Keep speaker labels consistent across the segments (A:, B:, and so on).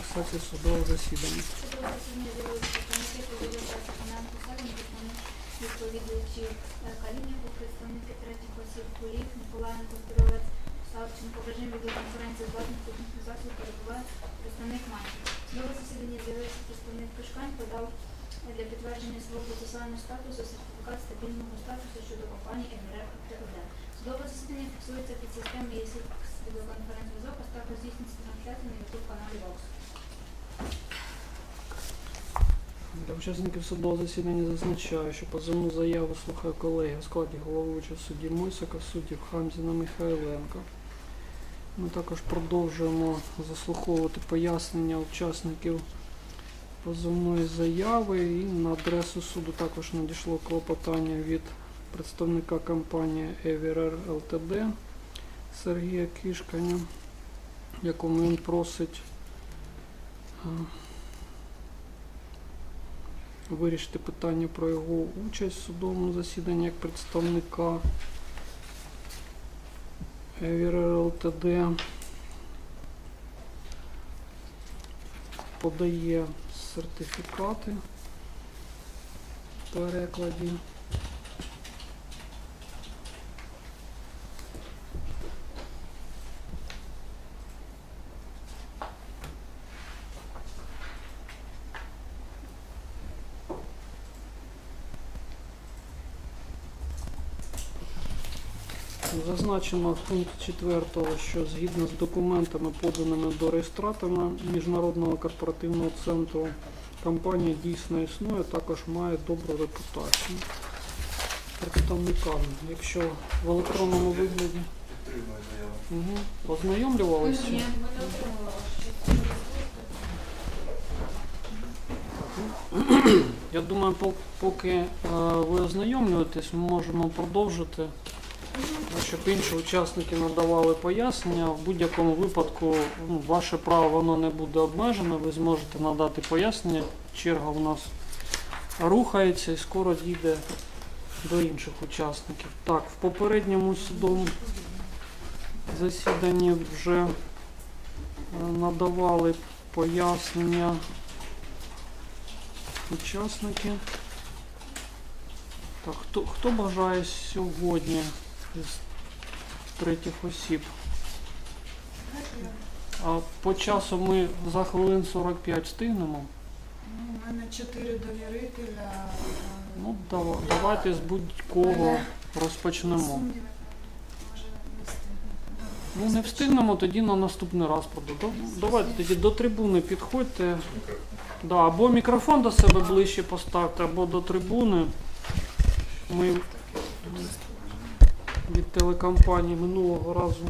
A: фіксації судового засідання.
B: Засідання з'явилися представники третіх осіб Кулік, Миколаєнко, Здоровець, Савченко, в режимі відеоконференції з власних технічних засобів перебуває представник Манчі. Судове засідання з'явився представник Кишкань, подав для підтвердження свого процесуального статусу сертифікат стабільного статусу щодо компанії МРФ ТОД. Судове засідання фіксується під системою ЄСІК відеоконференц-зв'язок, а також здійснюється трансляція на YouTube каналі Vox.
A: Для учасників судового засідання зазначаю, що позовну заяву слухає колеги в складі головуючого судді Мойсака, суддів Хамзіна Михайленка. Ми також продовжуємо заслуховувати пояснення учасників позовної заяви і на адресу суду також надійшло клопотання від представника компанії Евірер ЛТД Сергія Кишканя, в якому він просить вирішити питання про його участь в судовому засіданні як представника Евірер ЛТД. Подає сертифікати в перекладі. Зазначено в пункті 4, що згідно з документами, поданими до реєстратора Міжнародного корпоративного центру, компанія дійсно існує, також має добру репутацію. Представникам, якщо в електронному вигляді угу. ознайомлювалися.
B: Ні, ми не отримували.
A: Я думаю, поки е, ви ознайомлюєтесь, ми можемо продовжити, щоб інші учасники надавали пояснення. В будь-якому випадку ну, ваше право воно не буде обмежено, ви зможете надати пояснення. Черга у нас рухається і скоро дійде до інших учасників. Так, в попередньому судовому засіданні вже е, надавали пояснення учасники. Так, хто, хто бажає сьогодні із третіх осіб? А по часу ми за хвилин 45 встигнемо.
C: Ну, У мене чотири довірителя.
A: Ну, дава- давайте з будь-кого розпочнемо.
C: Сумніви, може не встигнути.
A: Ну, не встигнемо, тоді на наступний раз продадемо. Давайте тоді до трибуни підходьте. Да, або мікрофон до себе ближче поставте, або до трибуни. Ми від телекомпанії минулого разу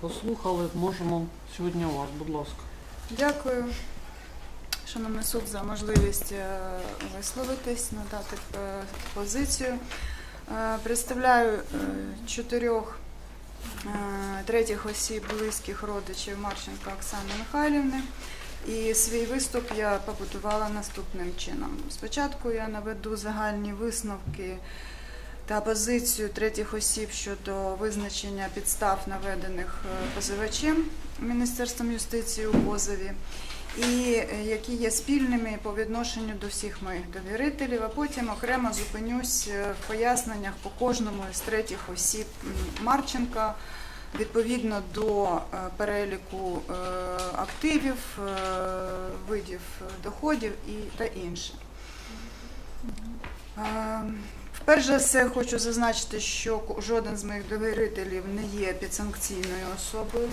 A: послухали. Можемо сьогодні вас, будь ласка.
C: Дякую, шановний суд, за можливість е, висловитись, надати е, позицію. Е, Представляю чотирьох третіх осіб близьких родичів Марченка Оксани Михайлівни. І свій виступ я побудувала наступним чином. Спочатку я наведу загальні висновки та позицію третіх осіб щодо визначення підстав, наведених е, позивачем Міністерством юстиції у позові, і е, які є спільними по відношенню до всіх моїх довірителів, а потім окремо зупинюсь е, в поясненнях по кожному із третіх осіб Марченка. Відповідно до переліку активів, видів доходів і та інше. Перш за все хочу зазначити, що жоден з моїх довірителів не є підсанкційною особою.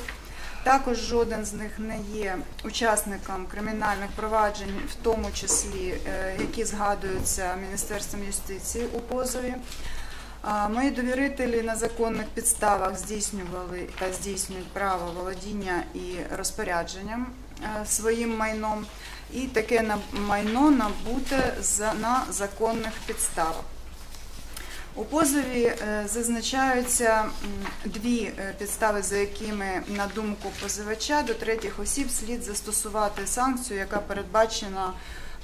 C: Також жоден з них не є учасником кримінальних проваджень, в тому числі е, які згадуються Міністерством юстиції у позові. Мої довірителі на законних підставах здійснювали та здійснюють право володіння і розпорядженням е, своїм майном, і таке майно набуте на законних підставах. У позові е, зазначаються дві е, підстави, за якими, на думку позивача, до третіх осіб слід застосувати санкцію, яка передбачена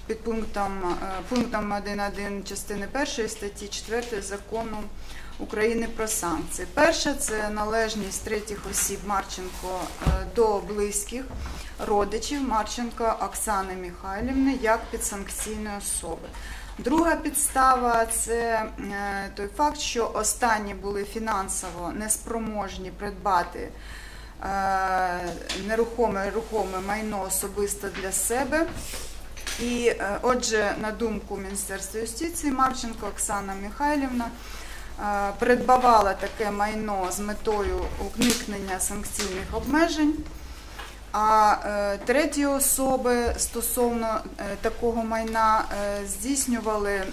C: під пунктом, е, пунктом 1.1 частини 1 статті 4 закону України про санкції. Перша це належність третіх осіб Марченко до близьких родичів Марченко Оксани Михайлівни як підсанкційної особи. Друга підстава це е, той факт, що останні були фінансово неспроможні придбати е, нерухоме рухоме майно особисто для себе. І е, отже, на думку Міністерства юстиції, Марченко Оксана Михайлівна придбавала таке майно з метою уникнення санкційних обмежень. А е, треті особи стосовно е, такого майна е, здійснювали,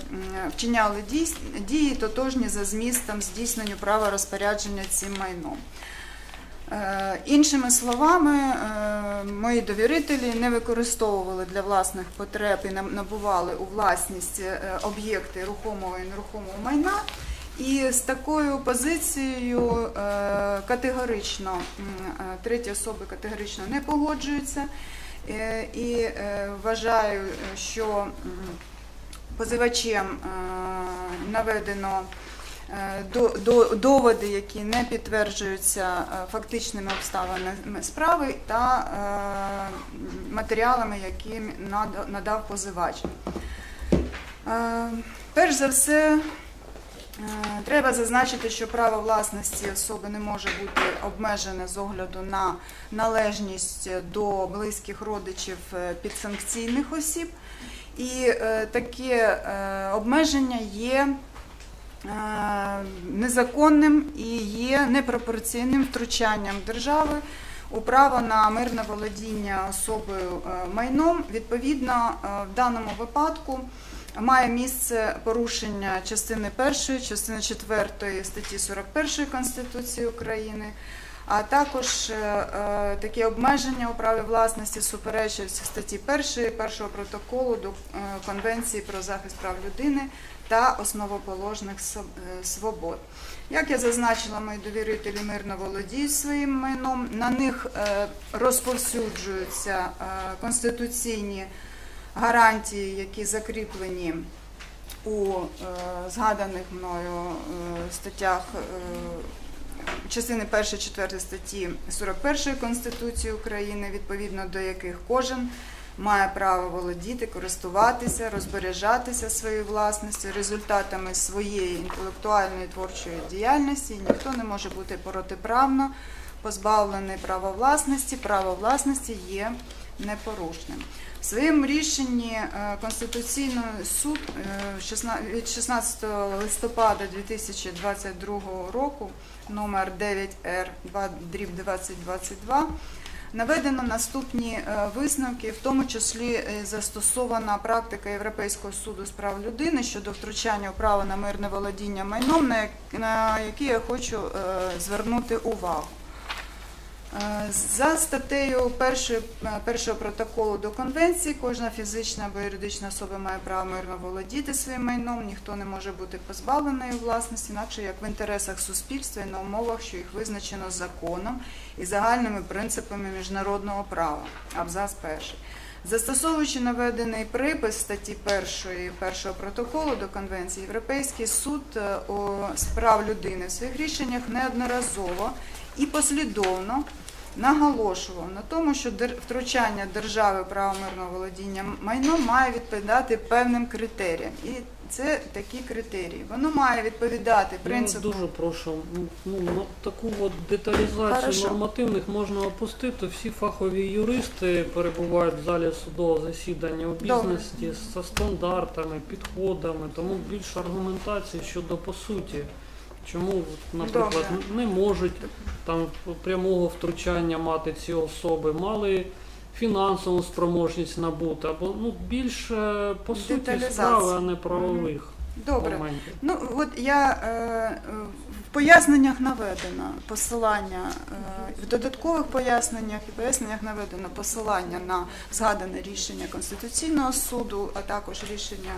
C: вчиняли дії тотожні за змістом здійсненню права розпорядження цим майном. Іншими словами, мої довірителі не використовували для власних потреб і набували у власність об'єкти рухомого і нерухомого майна. І з такою позицією е, категорично е, треті особи категорично не погоджуються Е, і вважаю, що позивачем наведено до- до- доводи, які не підтверджуються фактичними обставинами справи та матеріалами, які надав позивач. Перш за все, Треба зазначити, що право власності особи не може бути обмежене з огляду на належність до близьких родичів е, підсанкційних осіб, і е, таке е, обмеження є е, незаконним і є непропорційним втручанням держави у право на мирне володіння особою е, майном. Відповідно, е, в даному випадку має місце порушення частини 1, частини 4 статті 41 Конституції України, а також е, е, такі обмеження у праві власності суперечать статті 1 першого протоколу до е, Конвенції про захист прав людини та основоположних свобод. Як я зазначила, мої довірителі мирно володіють своїм майном, на них розповсюджуються конституційні гарантії, які закріплені у е, згаданих мною е, статтях е, частини 1, 4 статті 41 Конституції України, відповідно до яких кожен має право володіти, користуватися, розбережатися своєю власністю, результатами своєї інтелектуальної творчої діяльності. Ніхто не може бути протиправно позбавлений права власності. Право власності є непорушним. В своєму рішенні е, Конституційний суд е, від 16 листопада 2022 року номер 9Р 2022 наведено наступні е, висновки, в тому числі застосована практика Європейського суду з прав людини щодо втручання у право на мирне володіння майном, на як- на які я хочу звернути увагу. Е, За статтею першої- е, першого протоколу до конвенції, кожна фізична або юридична особа має право мирно володіти своїм майном, ніхто не може бути позбавлений власності, інакше як в інтересах суспільства і на умовах, що їх визначено законом і загальними принципами міжнародного права. Абзац перший. Застосовуючи наведений припис статті 1 першого протоколу до конвенції, Європейський суд е, у справ людини в своїх рішеннях неодноразово і послідовно наголошував на тому, що втручання держави правомирного право мирного володіння майном має відповідати певним критеріям. І це такі критерії. Воно має відповідати
A: Я
C: принципу.
A: дуже прошу, ну, на таку от деталізацію
C: Хорошо.
A: нормативних можна опустити. Всі фахові юристи перебувають в залі судового засідання у бізнесі зі стандартами, підходами, тому більше аргументації щодо по суті. Чому, наприклад,
C: Добре.
A: не можуть там прямого втручання мати ці особи, мали фінансову спроможність набути, або ну більше по суті справи, а не правових
C: Добре.
A: моментів.
C: Ну от я е, в поясненнях наведено посилання, е, в додаткових поясненнях і поясненнях наведено посилання на згадане рішення Конституційного суду, а також рішення.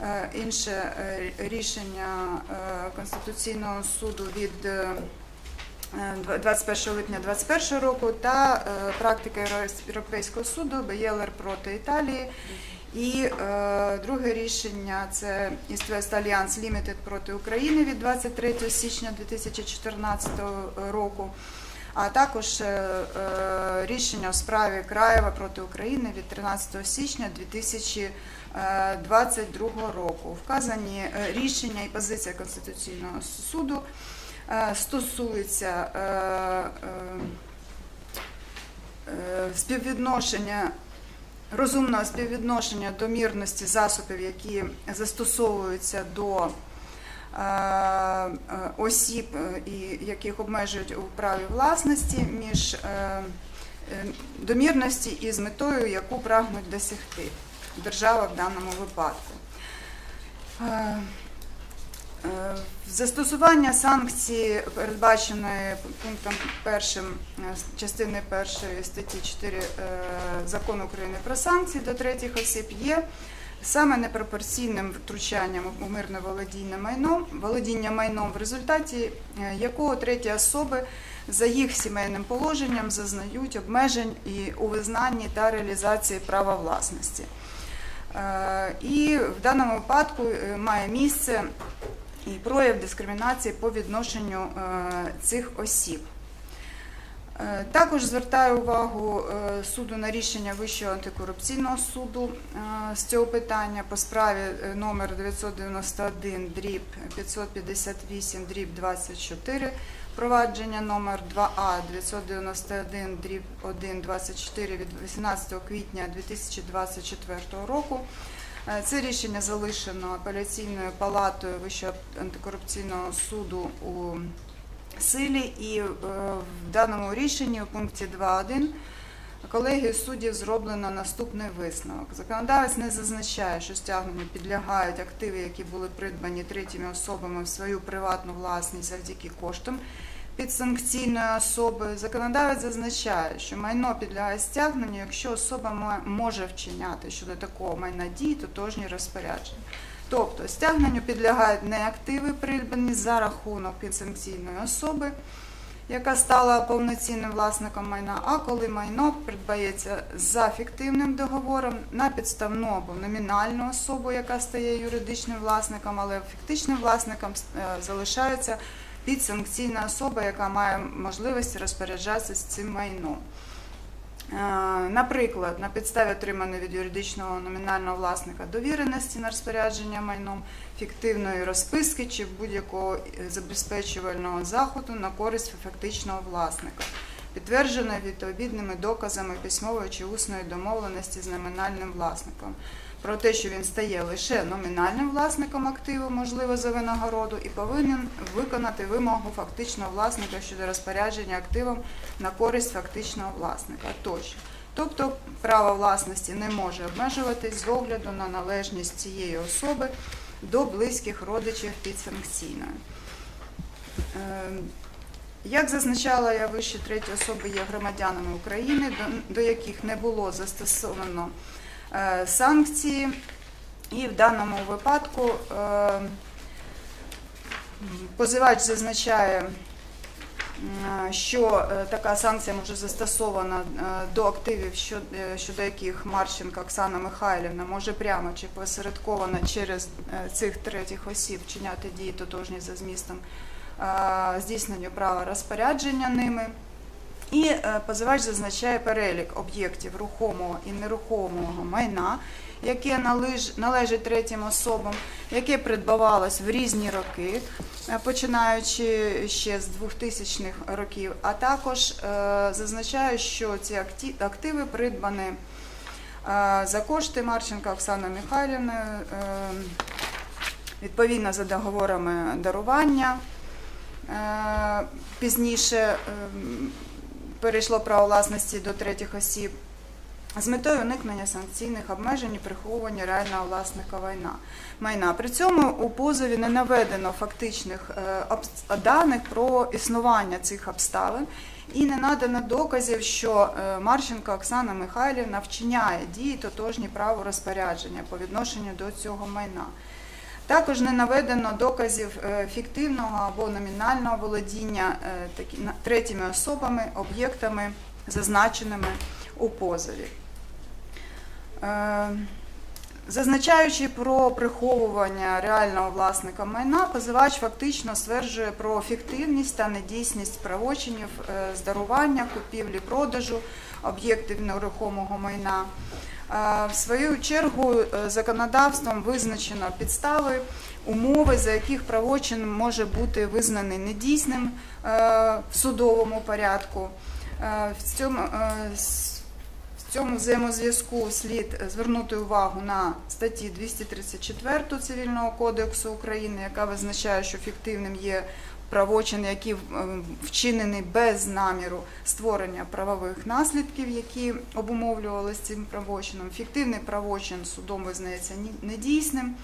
C: е, Інше е, рішення е, Конституційного суду від 21 липня 2021 року та е, практика Європейського суду БЄЛР проти Італії І е, друге рішення це East West Alliance Limited проти України від 23 січня 2014 року, а також е, е, рішення у справі Краєва проти України від 13 січня 2022 року. Вказані е, рішення і позиція Конституційного суду е, стосуються е, е, співвідношення розумного співвідношення домірності засобів, які застосовуються до осіб, яких обмежують у праві власності, між домірності і з метою, яку прагнуть досягти держава в даному випадку. Е, Застосування санкції, передбаченої пунктом першим е, частини першої статті 4 е, Закону України про санкції до третіх осіб є саме непропорційним втручанням у мирне володіння майном, володіння майном, в результаті якого треті особи за їх сімейним положенням зазнають обмежень і у визнанні та реалізації права власності. І в даному випадку має місце і прояв дискримінації по відношенню е, цих осіб. Е, Також звертаю увагу е, суду на рішення Вищого антикорупційного суду з цього питання по справі номер 991 дріб 558 дріб 24 провадження номер 2А 991 дріб 1 24 від 18 квітня 2024 року. Е, Це рішення залишено апеляційною палатою Вищого антикорупційного суду у силі, і е, в даному рішенні у пункті 2.1 колегією суддів зроблено наступний висновок. Законодавець не зазначає, що стягненню підлягають активи, які були придбані третіми особами в свою приватну власність завдяки коштам підсанкційної особи. Законодавець зазначає, що майно підлягає стягненню, якщо особа може вчиняти щодо такого майна дії тотожні розпорядження. Тобто стягненню підлягають не активи, придбані за рахунок підсанкційної особи, яка стала повноцінним власником майна, а коли майно придбається за фіктивним договором на підставну або номінальну особу, яка стає юридичним власником, але фіктичним власником е, залишається підсанкційна особа, яка має можливість розпоряджатися з цим майном. Е, Наприклад, на підставі отриманої від юридичного номінального власника довіреності на розпорядження майном, фіктивної розписки чи будь-якого е, забезпечувального заходу на користь фактичного власника, підтвердженої відповідними доказами письмової чи усної домовленості з номінальним власником. Про те, що він стає лише номінальним власником активу, можливо, за винагороду, і повинен виконати вимогу фактичного власника щодо розпорядження активом на користь фактичного власника тощо. Тобто право власності не може обмежуватись з огляду на належність цієї особи до близьких родичів підсанкційної. Ем, Як зазначала я вище, треті особи є громадянами України, до, яких не було застосовано санкції, і в даному випадку е, позивач зазначає, що е, така санкція може застосована е, до активів, е, щодо яких Марченко Оксана Михайлівна може прямо чи посередковано через е, цих третіх осіб вчиняти дії тотожні за змістом е, здійсненню права розпорядження ними. І е, позивач зазначає перелік об'єктів рухомого і нерухомого майна, яке належить третім особам, яке придбавалось в різні роки, е, починаючи ще з 2000-х років. А також е, зазначає, що ці активи придбані за кошти Марченка Оксани Михайлівни відповідно за договорами дарування. Пізніше ем, перейшло право власності до третіх осіб з метою уникнення санкційних обмежень і приховування реального власника майна. При цьому у позові не наведено фактичних е, даних про існування цих обставин і не надано доказів, що е, Марченко Оксана Михайлівна вчиняє дії тотожні праву розпорядження по відношенню до цього майна. Також не наведено доказів е, фіктивного або номінального володіння е, третіми особами, об'єктами, зазначеними у позові. Е, Зазначаючи про приховування реального власника майна, позивач фактично стверджує про фіктивність та недійсність правочинів е, з дарування, купівлі, продажу об'єктів нерухомого майна. Е, В свою чергу е, законодавством визначено підстави, умови, за яких правочин може бути визнаний недійсним е, в судовому порядку. В цьому, в цьому взаємозв'язку слід звернути увагу на статті 234 Цивільного кодексу України, яка визначає, що фіктивним є правочин, який е, вчинений без наміру створення правових наслідків, які обумовлювалися цим правочином. Фіктивний правочин судом визнається недійсним.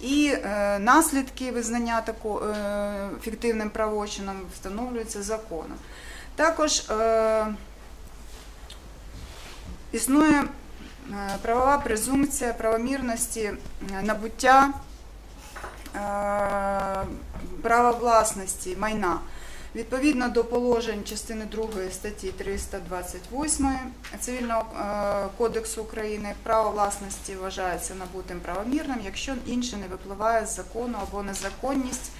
C: І е, наслідки визнання тако, е, фіктивним правочином встановлюються законом. Також е, існує правова презумпція правомірності набуття е, права власності майна. Відповідно до положень частини 2 статті 328 Цивільного е, кодексу України, право власності вважається набутим правомірним, якщо інше не випливає з закону або незаконність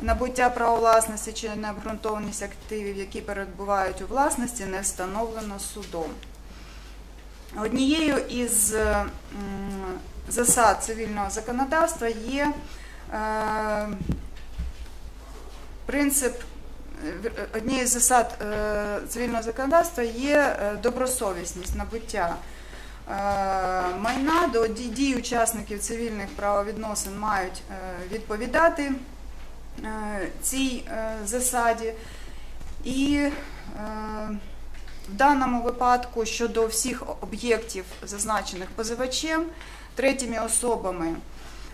C: набуття права власності чи необґрунтованість активів, які перебувають у власності, не встановлено судом. Однією із е, засад цивільного законодавства є е, принцип. е, Однією з засад е, цивільного законодавства є е, добросовісність набуття е, майна до дій учасників цивільних правовідносин мають е, відповідати е, цій е, засаді. І е, в даному випадку щодо всіх об'єктів, зазначених позивачем, третіми особами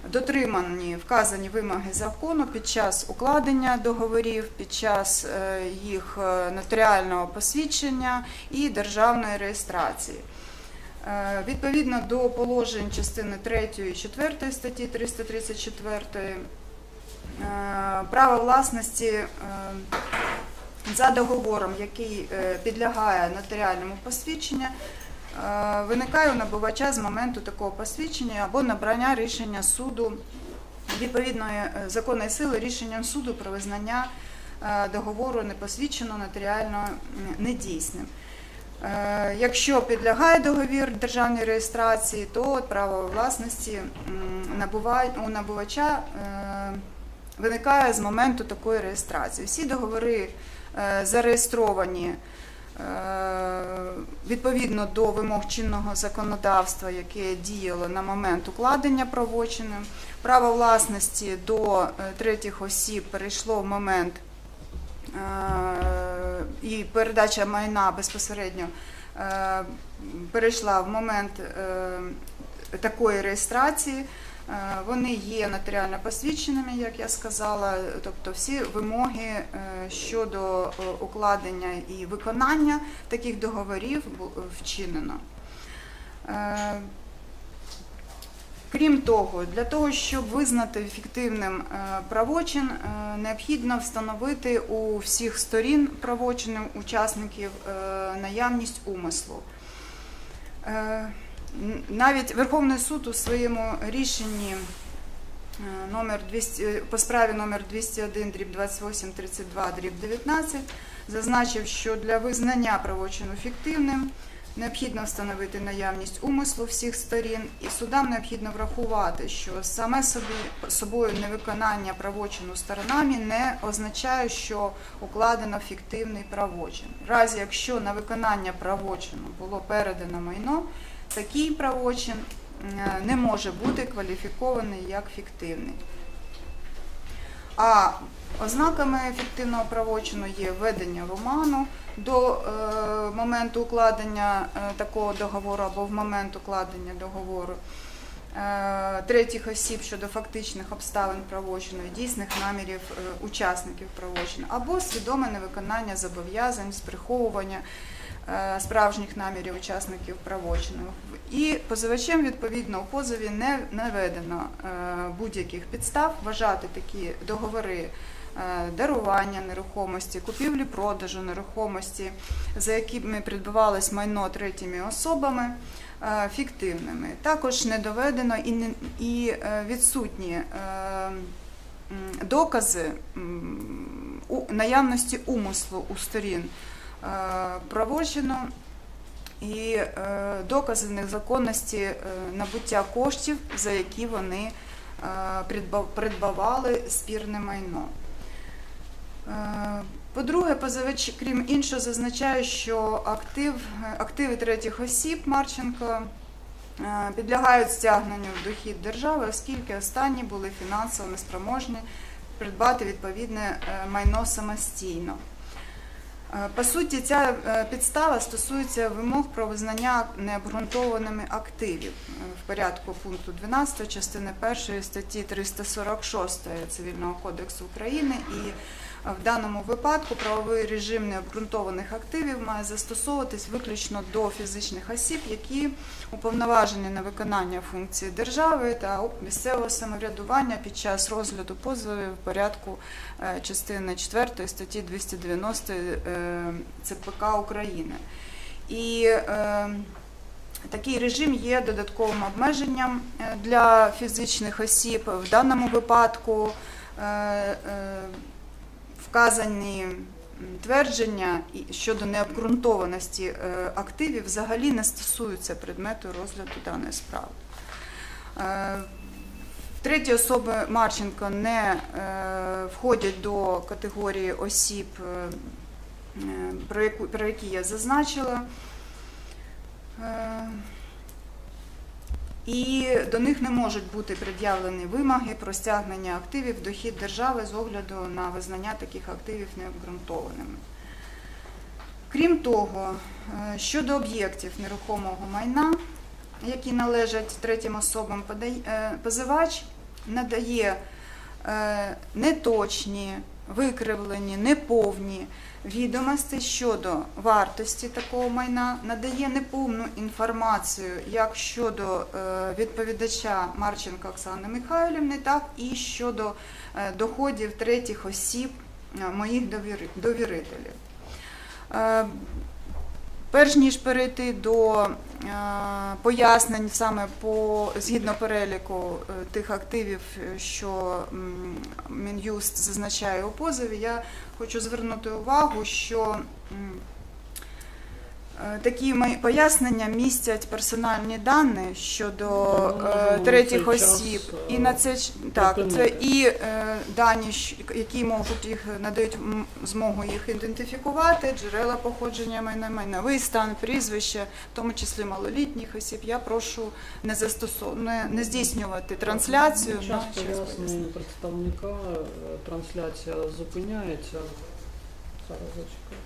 C: дотримані вказані вимоги закону під час укладення договорів, під час е, їх е, нотаріального посвідчення і державної реєстрації. Е, Відповідно до положень частини 3 і 4 статті 334 е, право власності за договором, який підлягає нотаріальному посвідченню, виникає у набувача з моменту такого посвідчення або набрання рішення суду відповідної е, законної сили рішенням суду про визнання е, договору непосвідчено нотаріально недійсним. Е, Якщо підлягає договір державній реєстрації, то право власності у набувача е, виникає з моменту такої реєстрації. Всі договори е, зареєстровані е, відповідно до вимог чинного законодавства, яке діяло на момент укладення правочину. Право власності до е, третіх осіб перейшло в момент е, і передача майна безпосередньо е, перейшла в момент е, такої реєстрації. Е, Вони є нотаріально посвідченими, як я сказала, тобто всі вимоги е, щодо е, укладення і виконання таких договорів вчинено. Крім того, для того, щоб визнати фіктивним е, правочин, необхідно встановити у всіх сторін правочину учасників наявність умислу. Навіть Верховний суд у своєму рішенні е, номер 200, е, по справі номер 201 дріб 28 32 дріб 19 зазначив, що для визнання правочину фіктивним необхідно встановити наявність умислу всіх сторін, і судам необхідно врахувати, що саме собі собою невиконання правочину сторонами не означає, що укладено фіктивний правочин. В разі, якщо на виконання правочину було передано майно, такий правочин е, не може бути кваліфікований як фіктивний. А ознаками фіктивного правочину є введення в оману до е, моменту укладення е, такого договору або в момент укладення договору третіх осіб щодо фактичних обставин правочину і дійсних намірів учасників правочину, або свідоме невиконання зобов'язань з приховування е, справжніх намірів учасників правочину. І позивачем, відповідно, у позові не наведено е, будь-яких підстав вважати такі договори е, дарування нерухомості, купівлі-продажу нерухомості, за якими придбавалось майно третіми особами, е, фіктивними. Також не доведено і, е, відсутні е, докази наявності умислу у сторін е, правочину і е, докази незаконності е, набуття коштів, за які вони придбавали спірне майно. По-друге, позивач, крім іншого, зазначає, що актив, активи третіх осіб Марченко підлягають стягненню в дохід держави, оскільки останні були фінансово неспроможні придбати відповідне майно самостійно. Е, По суті, ця е, підстава стосується вимог про визнання необґрунтованими активів е, в порядку пункту 12 частини 1 статті 346 Цивільного кодексу України і в даному випадку правовий режим необґрунтованих активів має застосовуватись виключно до фізичних осіб, які уповноважені на виконання функцій держави та місцевого самоврядування під час розгляду позовів в порядку е, частини 4 статті 290 е, ЦПК України. І е, такий режим є додатковим обмеженням для фізичних осіб. В даному випадку вказані твердження щодо необґрунтованості е, активів взагалі не стосуються предмету розгляду даної справи. Е, Треті особи Марченко не е, входять до категорії осіб, про які я зазначила. І до них не можуть бути пред'явлені вимоги про стягнення активів дохід держави з огляду на визнання таких активів необґрунтованими. Крім того, е, щодо об'єктів нерухомого майна, які належать третім особам, е, позивач надає е, неточні, викривлені, неповні відомості щодо вартості такого майна, надає неповну інформацію як щодо е, відповідача Марченка Оксани Михайлівни, так і щодо е, доходів третіх осіб е, моїх довірителів. Перш ніж перейти до пояснень саме по згідно переліку е, тих активів, е, що Мін'юст зазначає у позові, я хочу звернути увагу, що е, такі мої пояснення містять персональні дані щодо
A: Ну,
C: е, третіх осіб,
A: е,
C: і на це так, це і е, дані, які можуть їх надають змогу їх ідентифікувати, джерела походження майна, майновий стан, прізвище, в тому числі малолітніх осіб. Я прошу не застосов... не, не здійснювати трансляцію. На час
A: пояснення
C: пояснення.
A: представника, е, трансляція зупиняється. Зараз зачекайте.